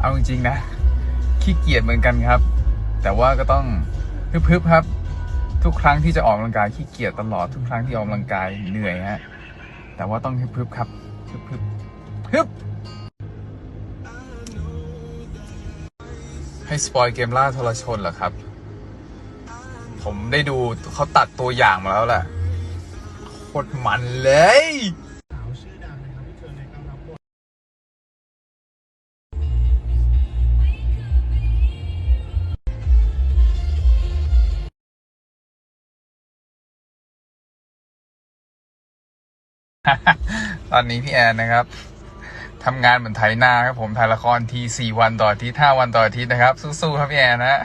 เอาจริงๆนะ ขี้เกียจเหมือนกันครับ แต่ว่าก็ต้องฮึบๆครับ ทุกครั้งที่จะออกกำลังกายขี้เกียจตลอดทุกครั้งที่ออกกำลังกายเหนื่อยฮะแต่ว่าต้องฮึบครับฮึบๆฮึบให้สปอยเกมล่าทรชนเหรอครับ ผมได้ดูเขาตัดตัวอย่างมาแล้วแหละโคตรมันเลย ตอนนี้พี่แอนนะครับทำงานเหมือนไถนาครับผมถ่ายละครทีสี่วันต่ออาทิตย์ห้าวันต่ออาทิตย์นะครับ สู้ๆครับพี่แอนนะ